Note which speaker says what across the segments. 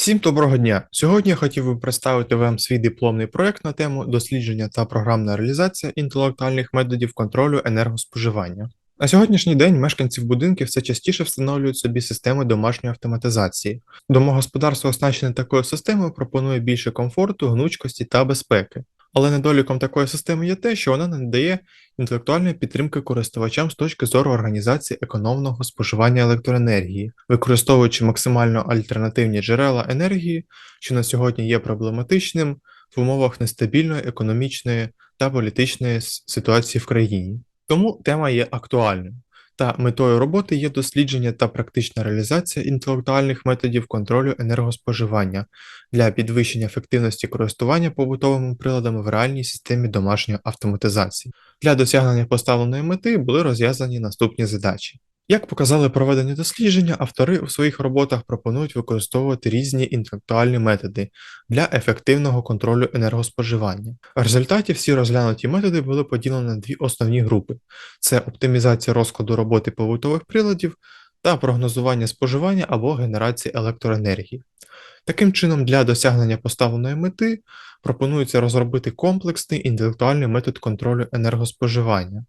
Speaker 1: Всім доброго дня! Сьогодні я хотів би представити вам свій дипломний проект на тему дослідження та програмна реалізація інтелектуальних методів контролю енергоспоживання. На сьогоднішній день мешканці будинків все частіше встановлюють собі системи домашньої автоматизації. Домогосподарство, оснащене такою системою, пропонує більше комфорту, гнучкості та безпеки. Але недоліком такої системи є те, що вона не надає інтелектуальної підтримки користувачам з точки зору організації економного споживання електроенергії, використовуючи максимально альтернативні джерела енергії, що на сьогодні є проблематичним в умовах нестабільної економічної та політичної ситуації в країні. Тому тема є актуальною. Та метою роботи є дослідження та практична реалізація інтелектуальних методів контролю енергоспоживання для підвищення ефективності користування побутовими приладами в реальній системі домашньої автоматизації. Для досягнення поставленої мети були розв'язані наступні задачі. Як показали проведені дослідження, автори у своїх роботах пропонують використовувати різні інтелектуальні методи для ефективного контролю енергоспоживання. В результаті всі розглянуті методи були поділені на дві основні групи: це оптимізація розкладу роботи побутових приладів та прогнозування споживання або генерації електроенергії. Таким чином, для досягнення поставленої мети пропонується розробити комплексний інтелектуальний метод контролю енергоспоживання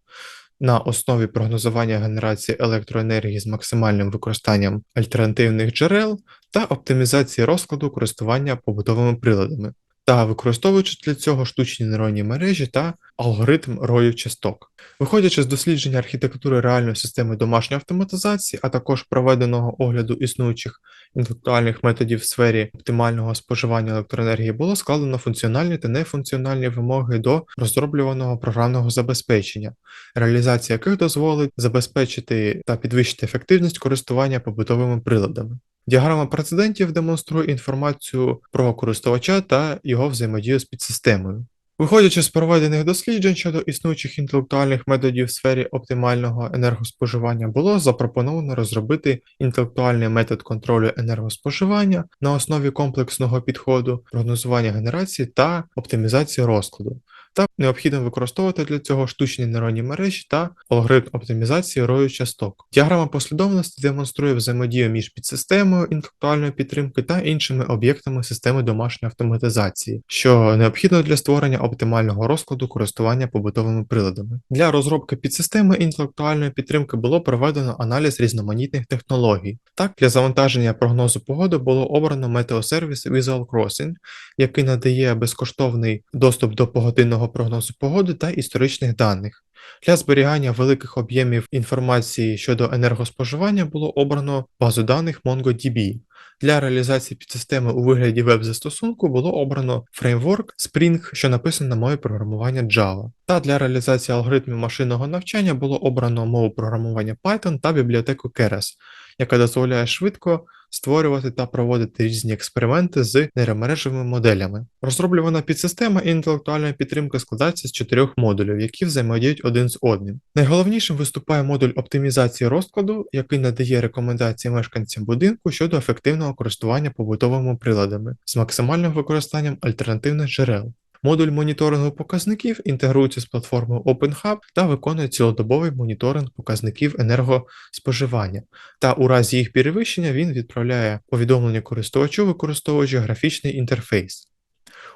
Speaker 1: на основі прогнозування генерації електроенергії з максимальним використанням альтернативних джерел та оптимізації розкладу користування побутовими приладами, та використовуючи для цього штучні нейронні мережі та алгоритм рою часток. Виходячи з дослідження архітектури реальної системи домашньої автоматизації, а також проведеного огляду існуючих інтелектуальних методів в сфері оптимального споживання електроенергії, було складено функціональні та нефункціональні вимоги до розроблюваного програмного забезпечення, реалізація яких дозволить забезпечити та підвищити ефективність користування побутовими приладами. Діаграма прецедентів демонструє інформацію про користувача та його взаємодію з підсистемою. Виходячи з проведених досліджень щодо існуючих інтелектуальних методів в сфері оптимального енергоспоживання, було запропоновано розробити інтелектуальний метод контролю енергоспоживання на основі комплексного підходу, прогнозування генерації та оптимізації розкладу. Та необхідно використовувати для цього штучні нейронні мережі та алгоритм оптимізації рою часток. Діаграма послідовності демонструє взаємодію між підсистемою інтелектуальної підтримки та іншими об'єктами системи домашньої автоматизації, що необхідно для створення оптимального розкладу користування побутовими приладами. Для розробки підсистеми інтелектуальної підтримки було проведено аналіз різноманітних технологій. Так, для завантаження прогнозу погоди було обрано метеосервіс Visual Crossing, який надає безкоштовний доступ до погодинного прогнозу погоди та історичних даних. Для зберігання великих об'ємів інформації щодо енергоспоживання було обрано базу даних MongoDB. Для реалізації підсистеми у вигляді веб-застосунку було обрано фреймворк Spring, що написано на мові програмування Java. Та для реалізації алгоритмів машинного навчання було обрано мову програмування Python та бібліотеку Keras, яка дозволяє швидко створювати та проводити різні експерименти з нейромережевими моделями. Розроблювана підсистема інтелектуальної підтримки складається з чотирьох модулів, які взаємодіють один з одним. Найголовнішим виступає модуль оптимізації розкладу, який надає рекомендації мешканцям будинку щодо ефективного користування побутовими приладами з максимальним використанням альтернативних джерел. Модуль моніторингу показників інтегрується з платформою OpenHub та виконує цілодобовий моніторинг показників енергоспоживання, та у разі їх перевищення він відправляє повідомлення користувачу, використовуючи графічний інтерфейс.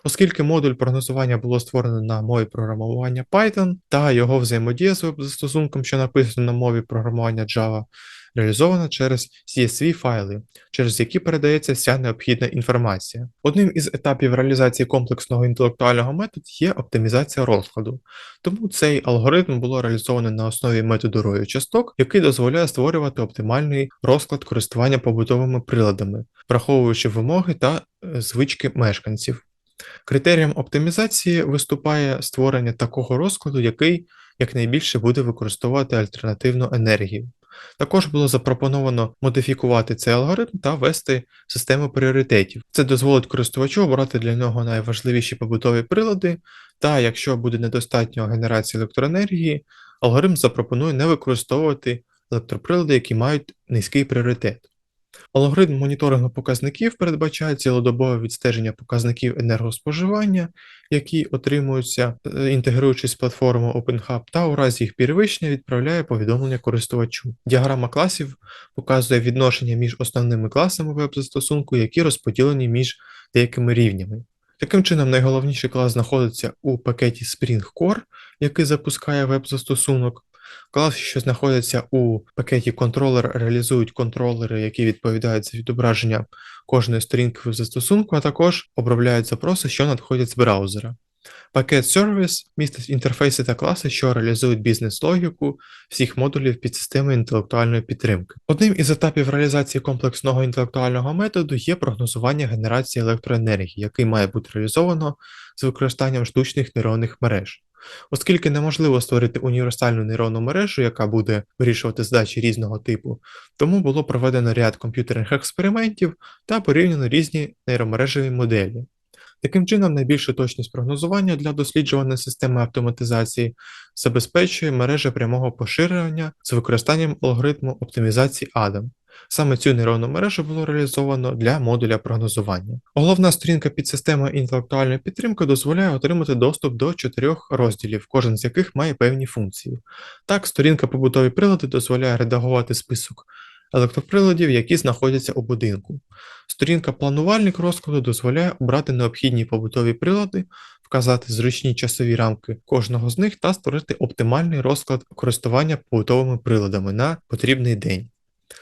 Speaker 1: Оскільки модуль прогнозування було створено на мові програмування Python та його взаємодія з веб-застосунком, що написано на мові програмування Java, реалізована через CSV файли, через які передається вся необхідна інформація. Одним із етапів реалізації комплексного інтелектуального методу є оптимізація розкладу. Тому цей алгоритм було реалізовано на основі методу рою часток, який дозволяє створювати оптимальний розклад користування побутовими приладами, враховуючи вимоги та е, звички мешканців. Критерієм оптимізації виступає створення такого розкладу, який якнайбільше буде використовувати альтернативну енергію. Також було запропоновано модифікувати цей алгоритм та ввести систему пріоритетів. Це дозволить користувачу обрати для нього найважливіші побутові прилади, та якщо буде недостатньо генерації електроенергії, алгоритм запропонує не використовувати електроприлади, які мають низький пріоритет. Алгоритм моніторингу показників передбачає цілодобове відстеження показників енергоспоживання, які отримуються, е, інтегруючись з платформою OpenHub, та у разі їх перевищення відправляє повідомлення користувачу. Діаграма класів показує відношення між основними класами веб-застосунку, які розподілені між деякими рівнями. Таким чином, найголовніший клас знаходиться у пакеті Spring Core, який запускає веб-застосунок. Класи, що знаходяться у пакеті контролер, реалізують контролери, які відповідають за відображення кожної сторінки веб-застосунку, а також обробляють запроси, що надходять з браузера. Пакет Service містить інтерфейси та класи, що реалізують бізнес-логіку всіх модулів підсистеми інтелектуальної підтримки. Одним із етапів реалізації комплексного інтелектуального методу є прогнозування генерації електроенергії, який має бути реалізовано з використанням штучних нейронних мереж. Оскільки неможливо створити універсальну нейронну мережу, яка буде вирішувати задачі різного типу, тому було проведено ряд комп'ютерних експериментів та порівняно різні нейромережеві моделі. Таким чином, найбільшу точність прогнозування для досліджуваної системи автоматизації забезпечує мережа прямого поширення з використанням алгоритму оптимізації ADAM. Саме цю нейронну мережу було реалізовано для модуля прогнозування. Головна сторінка підсистеми інтелектуальної підтримки дозволяє отримати доступ до чотирьох розділів, кожен з яких має певні функції. Так, сторінка побутові прилади дозволяє редагувати список електроприладів, які знаходяться у будинку. Сторінка планувальник розкладу дозволяє обрати необхідні побутові прилади, вказати зручні часові рамки кожного з них та створити оптимальний розклад користування побутовими приладами на потрібний день.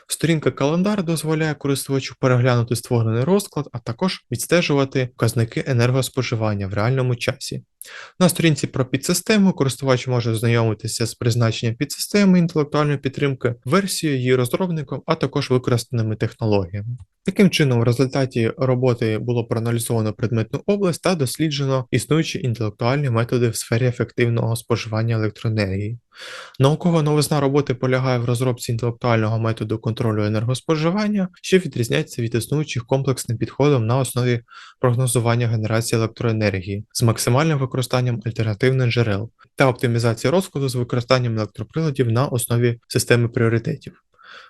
Speaker 1: Сторінка календар дозволяє користувачу переглянути створений розклад, а також відстежувати показники енергоспоживання в реальному часі. На сторінці про підсистему користувач може ознайомитися з призначенням підсистеми інтелектуальної підтримки, версією її розробником, а також використаними технологіями. Таким чином, в результаті роботи було проаналізовано предметну область та досліджено існуючі інтелектуальні методи в сфері ефективного споживання електроенергії. Наукова новизна роботи полягає в розробці інтелектуального методу контролю енергоспоживання, що відрізняється від існуючих комплексним підходом на основі прогнозування генерації електроенергії з максимальним використанням альтернативних джерел та оптимізації розкладу з використанням електроприладів на основі системи пріоритетів.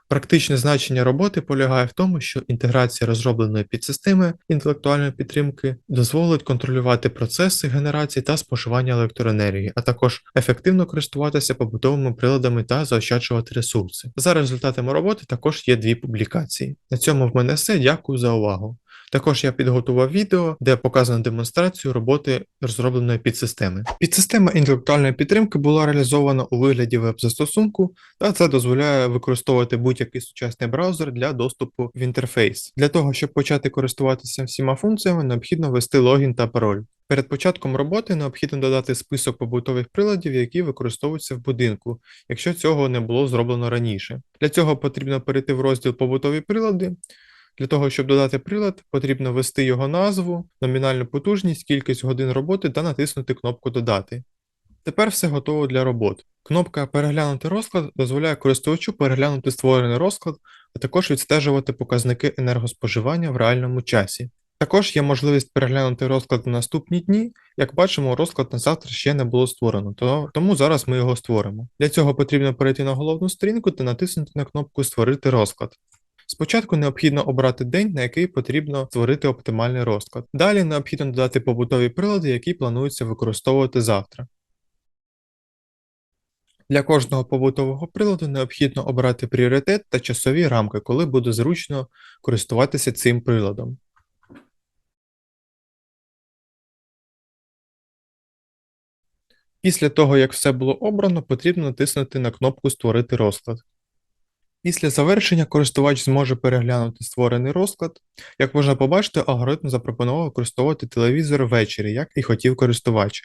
Speaker 1: Практичне значення роботи полягає в тому, що інтеграція розробленої підсистеми інтелектуальної підтримки дозволить контролювати процеси генерації та споживання електроенергії, а також ефективно користуватися побутовими приладами та заощаджувати ресурси. За результатами роботи також є дві публікації. На цьому в мене все. Дякую за увагу. Також я підготував відео, де показано демонстрацію роботи розробленої підсистеми. Підсистема інтелектуальної підтримки була реалізована у вигляді веб-застосунку, та це дозволяє використовувати будь-який сучасний браузер для доступу в інтерфейс. Для того, щоб почати користуватися всіма функціями, необхідно ввести логін та пароль. Перед початком роботи необхідно додати список побутових приладів, які використовуються в будинку, якщо цього не було зроблено раніше. Для цього потрібно перейти в розділ Побутові прилади. Для того, щоб додати прилад, потрібно ввести його назву, номінальну потужність, кількість годин роботи та натиснути кнопку Додати. Тепер все готово для роботи. Кнопка Переглянути розклад дозволяє користувачу переглянути створений розклад, а також відстежувати показники енергоспоживання в реальному часі. Також є можливість переглянути розклад на наступні дні. Як бачимо, розклад на завтра ще не було створено, тому зараз ми його створимо. Для цього потрібно перейти на головну сторінку та натиснути на кнопку Створити розклад. Спочатку необхідно обрати день, на який потрібно створити оптимальний розклад. Далі необхідно додати побутові прилади, які планується використовувати завтра. Для кожного побутового приладу необхідно обрати пріоритет та часові рамки, коли буде зручно користуватися цим приладом. Після того, як все було обрано, потрібно натиснути на кнопку Створити розклад. Після завершення користувач зможе переглянути створений розклад. Як можна побачити, алгоритм запропонував використовувати телевізор ввечері, як і хотів користувач,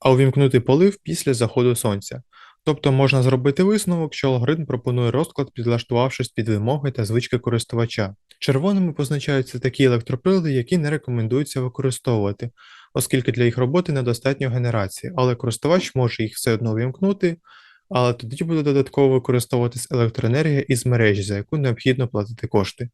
Speaker 1: а увімкнути полив після заходу сонця. Тобто можна зробити висновок, що алгоритм пропонує розклад, підлаштувавшись під вимоги та звички користувача. Червоними позначаються такі електроприлади, які не рекомендується використовувати, оскільки для їх роботи недостатньо генерації, але користувач може їх все одно увімкнути але тоді буде додатково використовуватись електроенергія із мережі, за яку необхідно платити кошти.